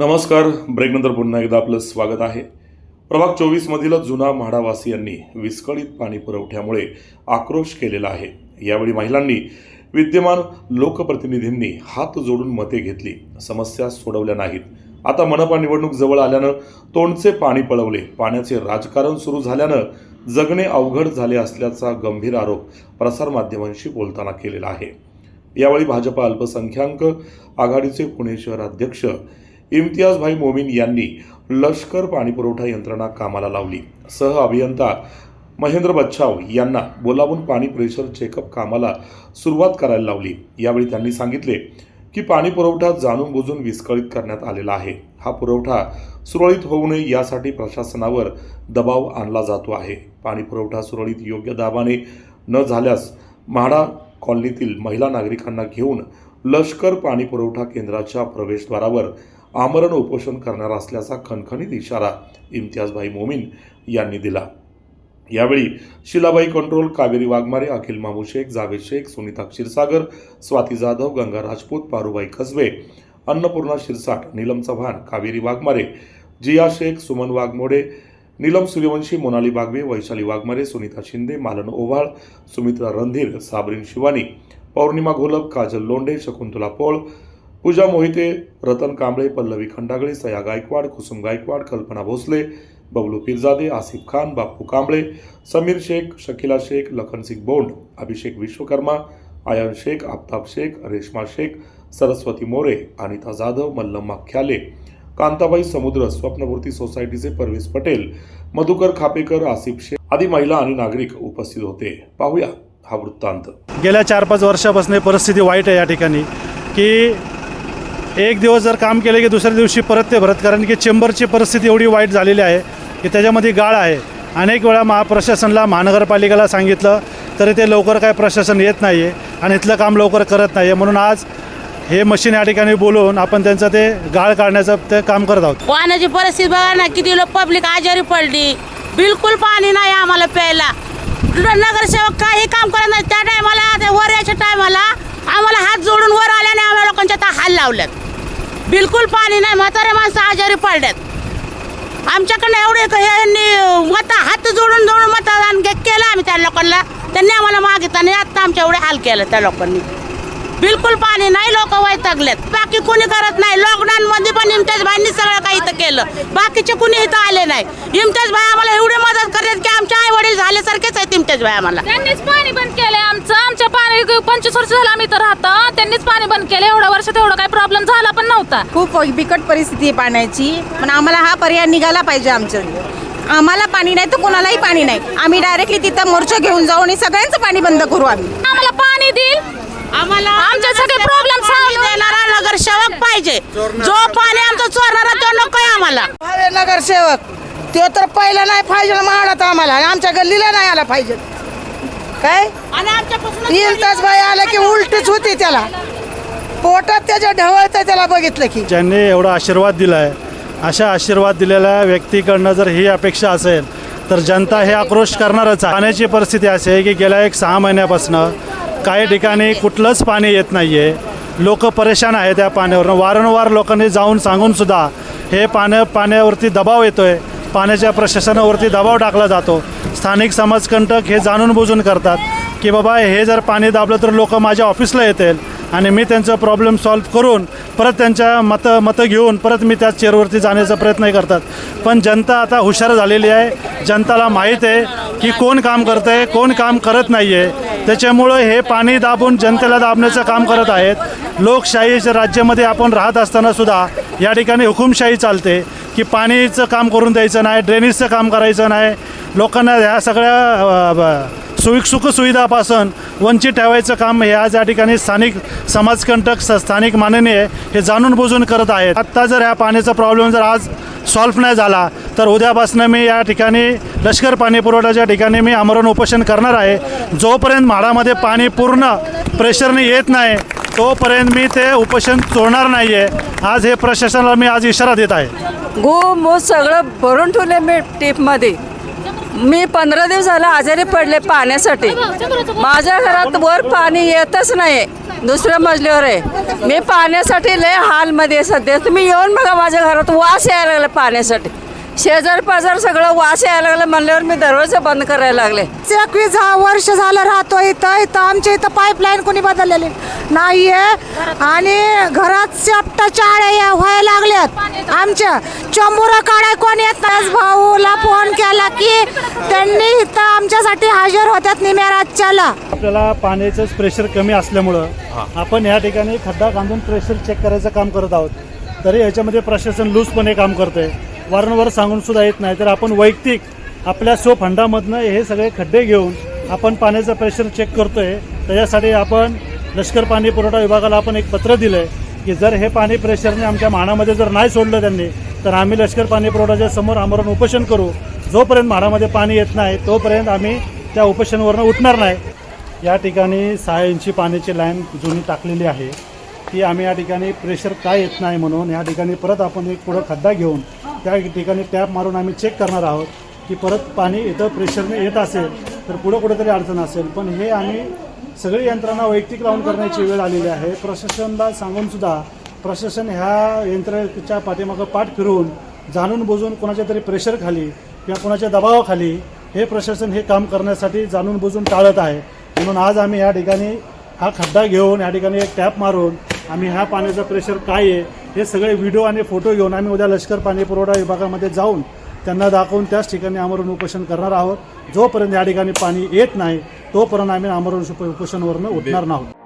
नमस्कार. ब्रेकनंतर पुन्हा एकदा आपलं स्वागत आहे. प्रभाग चोवीसमधील जुना म्हाडावासियांनी विस्कळीत पाणी पुरवठ्यामुळे आक्रोश केलेला आहे. यावेळी महिलांनी विद्यमान लोकप्रतिनिधींनी हात जोडून मते घेतली. समस्या सोडवल्या नाहीत. आता मनपा निवडणूक जवळ आल्यानं तोंडचे पाणी पळवले. पाण्याचे राजकारण सुरू झाल्यानं जगणे अवघड झाले असल्याचा गंभीर आरोप प्रसारमाध्यमांशी बोलताना केलेला आहे. यावेळी भाजपा अल्पसंख्याक आघाडीचे पुणे शहर इम्तियाजभाई मोमीन यांनी लष्कर पाणीपुरवठा यंत्रणा कामाला लावली. सह अभियंता महेंद्र बच्छाव यांना बोलावून पाणी प्रेशर चेकअप कामाला सुरुवात करायला लावली. यावेळी त्यांनी सांगितले की पाणी पुरवठा जाणून बुजून विस्कळीत करण्यात आलेला आहे. हा पुरवठा सुरळीत होऊ नये यासाठी प्रशासनावर दबाव आणला जातो आहे. पाणी पुरवठा सुरळीत योग्य दाबाने न झाल्यास म्हाडा कॉलनीतील महिला नागरिकांना घेऊन लष्कर पाणी पुरवठा केंद्राच्या प्रवेशद्वारावर आमरण उपोषण करणार असल्याचा खणखणीत इशारा इम्तियाजभाई मोमीन यांनी दिला. यावेळी शिलाबाई कंट्रोल कावेरी वाघमारे अखिल मामू शेख जावेद शेख सुनीता क्षीरसागर स्वाती जाधव गंगा राजपूत पारुबाई कसबे अन्नपूर्णा शिरसाट नीलम चव्हाण कावेरी वाघमारे जिया शेख सुमन वाघमोडे नीलम सूर्यवंशी मोनाली बागवे वैशाली वाघमारे सुनीता शिंदे मालन ओव्हाळ सुमित्रा रणधीर साबरीन शिवानी पौर्णिमा घोलप काजल लोंडे शकुंतला पोळ पूजा मोहिते रतन कांबळे पल्लवी खंडागळे सया गायकवाड कुसुम गायकवाड कल्पना भोसले बबलू पिरजादे आसिफ खान बाप्पू कांबळे समीर शेख शकिला शेख लखनसिंग बोंड अभिषेक विश्वकर्मा आयन शेख आफताब शेख रेश्मा शेख सरस्वती मोरे अनिता जाधव मल्लम्मा ख्याले कांताबाई समुद्र स्वप्नपूर्ती सोसायटीचे परवेश पटेल मधुकर खापेकर आसिफ शेख आदी महिला आणि नागरिक उपस्थित होते. पाहूया हा वृत्तांत. गेल्या चार पाच वर्षापासून परिस्थिती वाईट आहे या ठिकाणी की एक दिवस जर काम केलं की दुसऱ्या दिवशी परत ते भरत कारण की चेंबरची परिस्थिती एवढी वाईट झालेली आहे की त्याच्यामध्ये गाळ आहे. अनेक वेळा महाप्रशासनला महानगरपालिकेला सांगितलं तरी ते लवकर काय प्रशासन येत नाही आहे आणि इथलं काम लवकर करत नाही आहे म्हणून आज हे मशीन या ठिकाणी बोलवून आपण त्यांचं ते गाळ काढण्याचं ते काम करत आहोत. पाण्याची परिस्थिती बघा ना किती लोक पब्लिक आजारी पडली. बिलकुल पाणी नाही आम्हाला प्यायला. नगरसेवक काही काम करत नाही. त्या टायमाला त्या वर याच्या टायमाला आम्हाला हात जोडून वर आल्याने आम्हाला लोकांच्या आता हाल लावल्यात बिलकुल पाणी नाही म्हातारे माणसं आजारी पडल्यात आमच्याकडनं एवढे क- यांनी हात जोडून जोडून मतदान के- केलं आम्ही त्या लोकांना. त्यांनी आम्हाला मागितलं आणि आमच्या एवढे हाल केलं त्या लोकांनी. बिलकुल पाणी नाही लोक वैतागलेत. बाकी कुणी करत नाही. लॉकडाऊन मध्ये पण इम्तियाज भाईंनी सगळं काही इथं केलं. बाकीचे कुणी इथं आले नाही. इम्तियाज भाई आम्हाला एवढी मदत करतात की आमचे आई वडील झाल्यासारखेच आहेत इम्तियाज भाई आम्हाला. त्यांनीच पाणी बंद केलंय आमचं. आमच्या पाणी पंचवीस वर्ष झालं आम्ही इथं राहतो. त्यांनीच पाणी बंद केलं एवढ्या वर्षात तेवढं काही प्रॉब्लेम झाला नव्हता. खूप बिकट परिस्थिती आहे पाण्याची. पण आम्हाला हा पर्याय निघाला पाहिजे आमच्या. आम्हाला पाणी नाही तर कोणालाही पाणी नाही. आम्ही डायरेक्टली तिथं मोर्चा घेऊन जाऊ आणि सगळ्यांचं पाणी बंद करू आम्ही. आम्हाला पाणी देईल. आम्हाला आमचे सगळे पाणी solve- देणारा नगरसेवक पाहिजे. जो पाणी आमचं चोरणारा तो नकोय आम्हाला. अरे नगरसेवक तो तर पहिला नाही पाहिजे महाडात आम्हाला. आणि आमच्या गल्लीला नाही आला पाहिजे. काय? आणि आमच्यापासून येईल तास बाई आला की उलटीच होती त्याला. पोटात त्याच्या ढवळतं त्याला बघितलं की. ज्यांनी एवढा आशीर्वाद दिला आहे अशा आशीर्वाद दिलेल्या व्यक्तीकडनं जर ही अपेक्षा असेल तर जनता हे आक्रोश करणारच आहे. पाण्याची परिस्थिती अशी आहे की गेल्या एक सहा महिन्यापासून काही ठिकाणी कुठलंच पाणी येत नाही आहे लोक परेशान आहे त्या पाण्यावरनं. वारंवार लोकांनी जाऊन सांगूनसुद्धा हे पाण्या पाण्यावरती दबाव येतो आहे पाण्याच्या प्रशासनावरती दबाव टाकला जातो. स्थानिक समाजकंटक हे जाणून बुजून करतात की बाबा हे जर पाणी दाबलं तर लोक माझ्या ऑफिसला येतील. आणि मी त्यांचं प्रॉब्लेम सॉल्व्ह करून परत त्यांच्या मतं मतं घेऊन परत मी त्या चेअरवरती जाण्याचा प्रयत्न करतात. पण जनता आता हुशार झालेली आहे. जनताला माहीत आहे की कोण काम करतं आहे कोण काम करत नाही आहे त्याच्यामुळं हे पाणी दाबून जनतेला दाबण्याचं काम करत आहेत. लोकशाहीच्या राज्यामध्ये आपण राहत असतानासुद्धा या ठिकाणी हुकुमशाही चालते की पाणीचं काम करून द्यायचं नाही ड्रेनेजचं काम करायचं नाही. लोकांना ह्या सगळ्या सुख सुखसुविधापासून वंचित ठेवायचं काम हे आज या ठिकाणी स्थानिक समाजकंटक स- स्थानिक माननीय हे जाणून बुजून करत आहेत. आत्ता जर ह्या पाण्याचा प्रॉब्लेम जर आज सॉल्व्ह नाही झाला तर उद्यापासून मी या ठिकाणी लष्कर पाणी पुरवठ्याच्या ठिकाणी मी आमरण उपोषण करणार आहे. जोपर्यंत म्हाडामध्ये पाणी पूर्ण प्रेशरने येत नाही तोपर्यंत मी ते उपोषण सोडणार नाही आहे आज हे प्रशासनाला मी आज इशारा देत आहे. गो मो सगळं भरून ठेवले मी टेपमध्ये. मी पंधरा दिवस झालं आजारी पडले पाण्यासाठी. माझ्या घरात वर पाणी येतच नाही. दुसऱ्या मजल्यावर आहे. मी पाण्यासाठी लय हालमध्ये सध्या. तुम्ही येऊन बघा माझ्या घरात वास यायला लागला पाण्यासाठी. शेजार पाजार सगळं वास यायला लागलं म्हणल्यावर मी दरवाजा बंद करायला लागले. एकवीस वर्ष झालं राहतो इथं. इथं आमच्या इथं पाईपलाईन कोणी बदललेली नाहीये. आणि घरात शेपटाच्या आळ्या व्हायला लागल्यात. आमच्या चंबुरा काढाय कोण येत नाही? भाऊला फोन केला की त्यांनी इथं आमच्यासाठी हजर निम्या रातच्याला आपल्याला पाण्याचं प्रेशर कमी असल्यामुळं आपण या ठिकाणी खड्डा बांधून प्रेशर चेक करायचं काम करत आहोत. तरी याच्यामध्ये प्रशासन लूजपणे काम करतंय. वारंवार सांगून सुद्धा येत नाही. तर आपण वैयक्तिक आपल्या सो फंडामधनं हे सगळे खड्डे घेऊन आपण पाण्याचं प्रेशर चेक करतोय. त्याच्यासाठी आपण लष्कर पाणी पुरवठा विभागाला आपण एक पत्र दिलं आहे की जर हे पाणी प्रेशरने आमच्या म्हाडामध्ये जर नाही सोडलं त्यांनी तर आम्ही लष्कर पाणी पुरवठ्याच्या समोर आमरण उपोषण करू. जोपर्यंत म्हाडामध्ये पाणी येत नाही तोपर्यंत आम्ही त्या उपोषणवरनं उठणार नाही. या ठिकाणी सहा इंची पाण्याची लाईन जुनी टाकलेली आहे. ती आम्ही या ठिकाणी प्रेशर काय येत नाही म्हणून या ठिकाणी परत आपण एक पुढं खड्डा घेऊन त्या ठिकाणी टॅप मारून आम्ही चेक करणार आहोत की परत पाणी इथं प्रेशरने येत असेल तर पुढं कुठेतरी अडचण असेल. पण हे आम्ही सगळी यंत्रणा वैयक्तिक लावून करण्याची वेळ आलेली आहे. प्रशासनाला सांगूनसुद्धा प्रशासन ह्या यंत्रणेच्या पाठीमागं पाठ फिरवून जाणून बुजून कोणाच्या तरी प्रेशर खाली किंवा कोणाच्या दबावाखाली हे प्रशासन हे काम करण्यासाठी जाणून बुजून टाळत आहे. म्हणून आज आम्ही या ठिकाणी हा खड्डा घेऊन या ठिकाणी एक टॅप मारून आम्ही ह्या पाण्याचं प्रेशर काय आहे हे सगळे व्हिडिओ आणि फोटो घेऊन आम्ही उद्या लष्कर पाणी पुरवठा विभागामध्ये जाऊन त्यांना दाखवून त्याच ठिकाणी आमरण उपोषण करणार आहोत. जोपर्यंत या ठिकाणी पाणी येत नाही तोपर्यंत आम्ही आमरण उपोषणवरनं उठणार नाहोत